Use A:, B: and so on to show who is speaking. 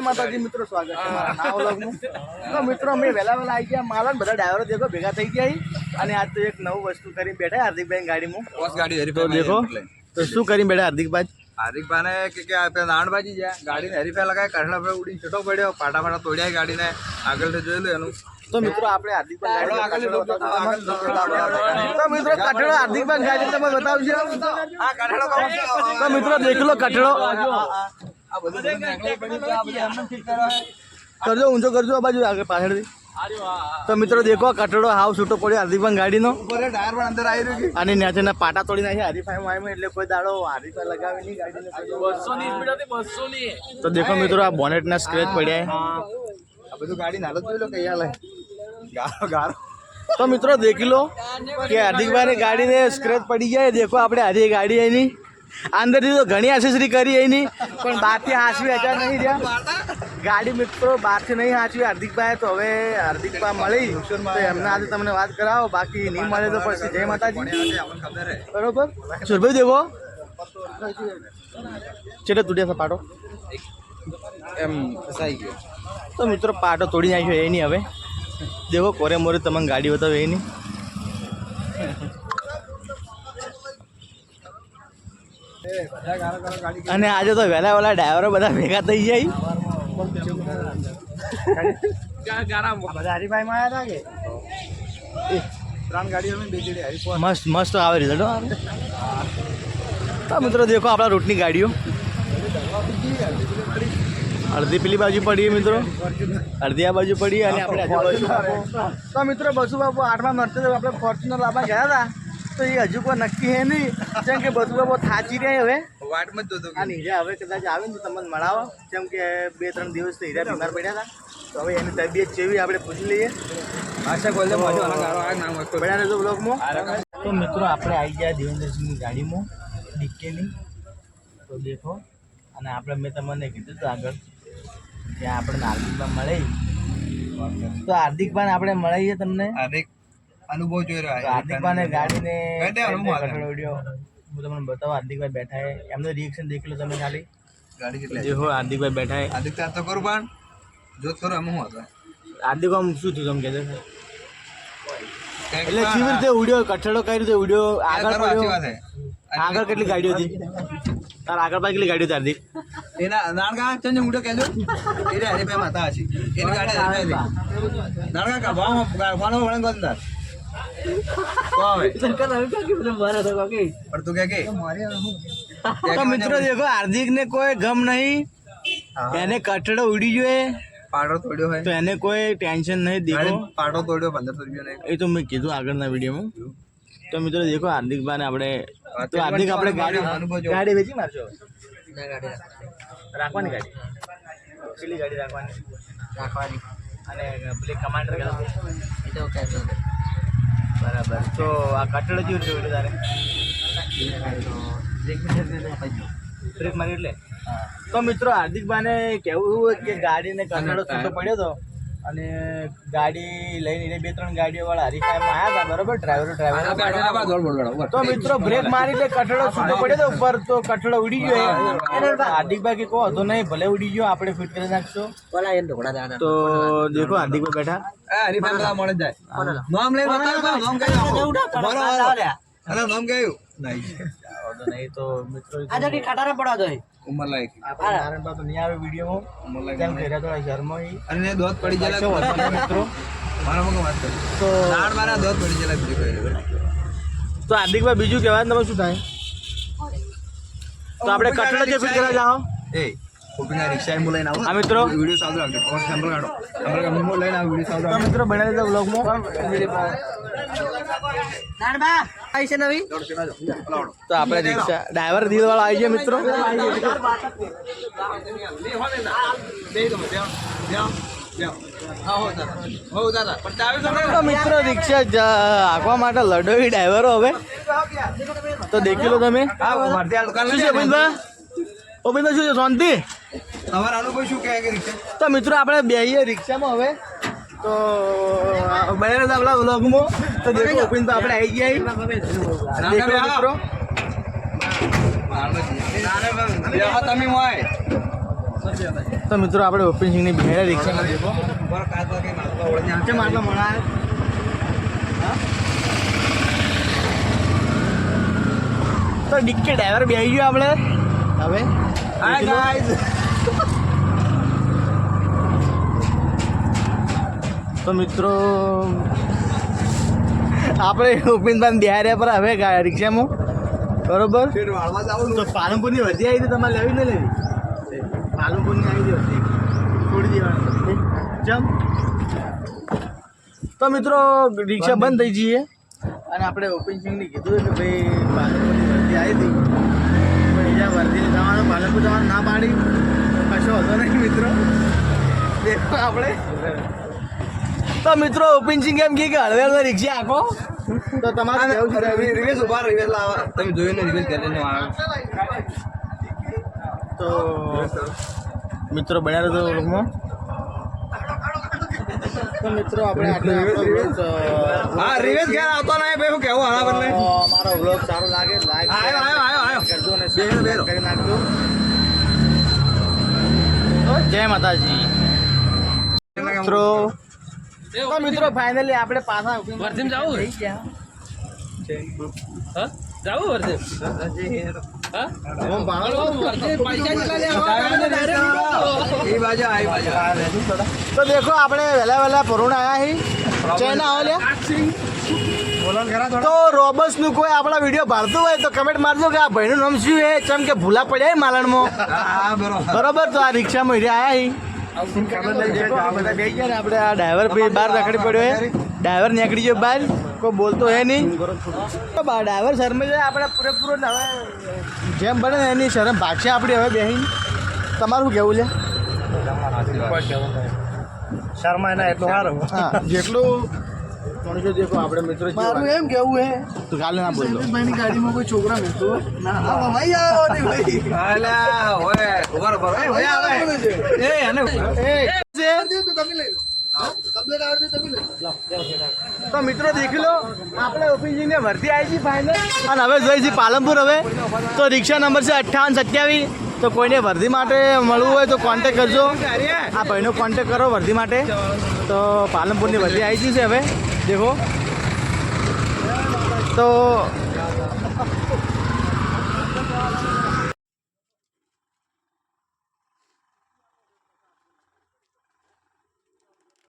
A: માતાજી મિત્રો સ્વાગત છે મારા નવા વ્લોગમાં. તો મિત્રો અમે વહેલા વહેલા આવી ગયા. મારા બધા ડ્રાઈવરો દેખો ભેગા થઈ ગયા અને આજ તો એક નવું વસ્તુ કરીને બેઠા હાર્દિકભાઈ ગાડીમાં.
B: બસ ગાડી હરીફાઈ
A: દેખો તો શું કરીને બેઠા હાર્દિકભાઈ?
B: હાર્દિકભાઈ કે કે આપણે નાણબાજી ગયા. ગાડીને હરીફાઈ લગાવી કાઢલા પર ઉડી છૂટો પડ્યો. પાટા પાટા તોડ્યા ગાડીને. આગળથી જોયેલું એનું.
A: તો મિત્રો આપણે હાર્દિકભાઈ
B: આગળ
A: કચરો
B: આગળ
A: તો મિત્રો કઠડો હાર્દિકભાઈ ગાડી તમે બતાવજો. તો મિત્રો દેખ લો કઠડો. કરજો ઊંચો કરજો આ બાજુ આગળ પાછળથી. તો મિત્રો દેખો કટડો હાવ છૂટો પડ્યો હાર્દિકભાઈ ગાડીનો.
B: ટાયર પણ અંદર આવી રહ્યું
A: અને ન્યાચેના પાટા તોડી નાખ્યા હરીફાઈમાં આવ્યું એટલે કોઈ દાડો હરીફાઈ લગાવી નહીં ગાડીને તો દેખો મિત્રો આ બોનેટના સ્ક્રેચ પડ્યા.
B: આ બધું ગાડી નાલો જોઈ લો કે યાર લે ગારો ગારો.
A: તો મિત્રો દેખી લો કે હાર્દિકભાઈની ગાડીને સ્ક્રેચ પડી ગયા દેખો આપણે હારી ગાડી એની અંદરથી તો ઘણી એસેસરી કરી એની પણ બહારથી હાંસવી હજાર નહીં રહ્યા. ગાડી મિત્રો બહારથી નહીં હાંચવી હાર્દિકભાઈ તો હવે હાર્દિકભાઈ મળી. તો એમને આજે તમને વાત કરાવો. બાકી નહીં મળે તો પછી જય માતાજી. બરોબર? સુરભાઈ દેવો. ચેટે તૂટ્યા છે પાટો?
B: એમ ફસાઈ ગયો.
A: તો મિત્રો પાટો તોડી નાખ્યો એની હવે. દેવો કોરે મોરે તમને ગાડી બતાવે એની
B: બધા ગારો ગારો ગાડી
A: અને આજે તો વહેલા વહેલા ડ્રાઈવરો બધા ભેગા થઈ જાય. મસ્ત મસ્ત આવે રિઝલ્ટ તો મિત્રો દેખો આપણા રૂટની ગાડીઓ. અડધી પેલી બાજુ પડી મિત્રો. અડધી આ બાજુ પડી અને આપણે તો મિત્રો બસુ બાપુ આઠમા મરતે આપણે ફોર્ચ્યુનર લાવવા ગયા હતા. તો એ હજુ કોઈ નક્કી હે નહીં. જેમ કે બધું બહુ થાચી રહે હવે.
B: વાટમાં જ જોતો
A: આ નીજા હવે કદાચ આવે ને તો તમને મળાવો. જેમ કે બે ત્રણ દિવસ તો હીરા બીમાર પડ્યા હતા. તો હવે એની તબિયત જેવી આપણે પૂછી લઈએ.
B: આશા કોલે મજો આ નામ હતો.
A: પડ્યા રહેજો બ્લોગમાં તો મિત્રો આપણે આવી ગયા દેવેન્દ્રસિંહની ગાડીમાં ડિક્કીની તો દેખો. અને આપણે મેં તમને કીધું હતું આગળ ત્યાં આપણે હાર્દિકભાઈ મળે. તો હાર્દિકભાઈ આપણે મળીએ તમને.
B: હાર્દિક અનુભવ જોઈ રહ્યો
A: હાર્દિકભાઈ ગાડીને
B: કહી હું આગળ.
A: વીડિયો હું તમને બતાવું હાર્દિકભાઈ બેઠા એમનું રિએક્શન દેખી લો તમે ખાલી
B: ગાડી કેટલી
A: જે હોય હાર્દિકભાઈ બેઠા
B: હાર્દિક તો કરું પણ જોત કરું એમ હું હતો
A: હાર્દિક આમ શું થયું તમે કહેતો એટલે કેવી રીતે ઉડ્યો કઠેડો કઈ રીતે ઉડ્યો આગળ પડ્યો આગળ કેટલી ગાડીઓ હતી તાર આગળ પાસે કેટલી ગાડીઓ હતી હાર્દિક
B: એના નાણકા ચંદ ઉડ્યો કેજો એને હરીફાઈ માતા હશે એની ગાડી હરીફાઈ કા ભાવ ફાનો વળંગ અંદર કોવે પણ તું કે કે?
A: તો મિત્રો દેખો હાર્દિક ને કોઈ ગમ નહીં. એને કટડો ઉડી જોઈએ
B: પાડો તોડ્યો હોય.
A: તો એને કોઈ ટેન્શન નહીં દેખો.
B: પાડો તોડ્યો પંદરસો રૂપિયા નહીં
A: એ તો મેં કીધું આગળના વિડીયોમાં. તો મિત્રો દેખો હાર્દિક ભાઈ આપણે તો હાર્દિક આપણે ગાડી ગાડી વેચી મારશો? રાખવાની. ગાડી? પેલી ગાડી રાખવાની?
C: રાખવાની.
A: અને પેલી કમાન્ડર
C: એ તો કહેતો
A: બરાબર. તો આ કઠેડો જેવું જોયું તારે? બ્રેક મારી એટલે? તો મિત્રો હાર્દિકભાઈને કહેવું કેવું કે ગાડીને કઠેડો છૂટો પડ્યો હતો અને ગાડી લઈને બે ત્રણ ગાડીઓ વાળા હરીફાઈમાં આવ્યા હતા બરોબર? ડ્રાઈવર ડ્રાઈવર તો મિત્રો બ્રેક મારી એટલે કઠડો છૂટો પડ્યો તો ઉપર તો કઠડો ઉડી ગયો એ. હાર્દિકભાઈ કે કહો હતો નહીં ભલે ઉડી ગયો આપણે ફિટ કરી નાખશો.
C: એને
A: તો દેખો હાર્દિકભાઈ બેઠા.
B: હરીફાઈ મળે જાય. નામ લઈ નામ કહ્યું બરોબર. અરે નામ કયું નહીં
A: તો મિત્રો
C: આજે કી ખટારા પડવા દો
B: ઉંમર લાયક
A: આપણે નારાયણભાઈ તો નહીં આવે વિડીયોમાં.
B: ઉંમર લાયક
A: કેમ કર્યા તો શર્મા
B: અને દોત પડી જાય
A: મિત્રો?
B: મારા મગજ વાત કરી.
A: તો
B: નાણ મારા દોત પડી જાય બીજું કઈ
A: તો હાર્દિકભાઈ બીજું કહેવાય તમે શું થાય? તો આપણે કઠડો જે ફિટ કરવા જાઓ.
B: એ કોપીના રિક્ષા એમ લઈને આવું.
A: આ મિત્રો.
B: વિડિયો સાદો રાખજો કોણ સેમ્પલ કાઢો? આપણે મેમો લઈને આવું વિડિયો સાદો
A: તો મિત્રો બનાવી દીધા વ્લોગમાં
C: નાનબા આઈ છે નવી?
A: તો આપણે રિક્ષા ડ્રાઈવર દિલ વાળો આવી ગયા મિત્રો. મિત્રો રિક્ષા હાંકવા માટે લડોઈ ડ્રાઈવરો હવે. તો દેખી લો તમે. શું છે ગોવિંદભાઈ? ગોવિંદભાઈ શું છે શાંતિ?
B: તમારા અનુભવ શું કહે કે રિક્ષા?
A: તો મિત્રો આપણે બેહીએ રિક્ષામાં હવે. તો બને આપણા વ્લોગમાં. તો દેખો ઓપિન તો આપણે આવી ગયા. દેખો મિત્રો.
B: તમે
A: તો મિત્રો આપણે ઓપન સિંગની ભેળા રિક્ષામાં દેખો. કેમ આટલા મળા તો ડિક્કી ડ્રાઈવર બેસી ગયો આપણે. હવે?
B: હા guys.
A: તો મિત્રો, આપણે ઉપિનભાઈ બિહાર્યા પર હવે ગયા રિક્ષામાં. બરોબર? તો પાલનપુરની વધી આવી તો તમારે લેવી ને લેવી? પાલનપુરની આવી જશે થોડી દેવાની જમ તો મિત્રો, રિક્ષા બંધ થઈ જઈએ અને આપણે ઓપિન સિંગની કીધું કે ભાઈ, પાલનપુરની વર્દી આવી હતી. પણ અહીંયા વર્દીને જવાનું, પાલનપુર જવાનું ના પાડી. કશો હતો નહીં, મિત્રો. આપણે. તો મિત્રો ઓપન સિંગ એમ કહે કે હળવેલ રિક્ષા આખો? તો તમારે કેવું છે
B: રિવેશ ઊભા રિવેસ લાવા તમે જોઈને રિવેસ કરીને
A: તો મિત્રો બન્યા રહેતો વ્લોગમાં તો મિત્રો આપણે આટલો
B: હા રિવેશ ઘેર આવતો નહીં ભાઈ હું કેવું બદલે
A: મારો વ્લોગ સારો લાગે લાઈક
B: આયો, આયો, આયો, આયો.
A: કરજો અને
B: બેહો, બેહો.
A: કરી નાખજો. તો જય માતાજી. મિત્રો તો મિત્રો ફાઇનલી આપણે પાછા
C: વર્ધીમ જાવું?
A: થઈ ગયા.
C: હા? જાવું વર્ધે હા?
A: હું ભાણો
C: પૈસા કેટલા
B: એ બાજુ આ બાજુ
A: તો દેખો આપણે વહેલા વહેલા પરુણ આયા હી. ચેના તો રોબસનું કોઈ આપણા વીડિયો ભારતું હોય તો કમેન્ટ મારજો કે આ ભાઈનું નામ શું છે? ચમ કે ભૂલા પડ્યા હે માલણમાં.
B: બરોબર.
A: બરોબર તો આ રિક્ષામાં હીરે આયા આપણે આ ડ્રાઈવર ભાઈ બહાર રખડી પડ્યો હે ડ્રાઈવર નીકળી ગયો બહાર કોઈ બોલતો હે નહીં. તો બા ડ્રાઈવર શરમે જાય આપણે પૂરેપૂરો હવે જેમ બને ને એની શરમ ભાગશે આપણી હવે બેહીને. તમારું કેવું છે?
D: શર્મા એના એટલું સારું.
A: હા જેટલું માણસો દેખો આપણે મિત્રો
D: મારું એમ કેવું હે?
A: તો કાલે ના બોલો.
D: ભાઈની ગાડીમાં કોઈ છોકરા મેળતો
B: અલા ઓય ઊભા રહો, ઊભા રહો. એ ઓય આવે એ અને
A: તો મિત્રો દેખી લો આપણે ઓફિસની ભરતી આવી છે ફાઇનલ અને હવે જોઈ છીએ પાલનપુર હવે. તો રિક્ષા નંબર છે અઠ્ઠાવન સત્યાવીસ. તો કોઈને વર્ધી માટે મળવું હોય તો કોન્ટેક કરજો. આ ભાઈનો કોન્ટેક કરો વર્ધી માટે. તો પાલનપુરની વર્ધી આવી છે હવે. દેખો તો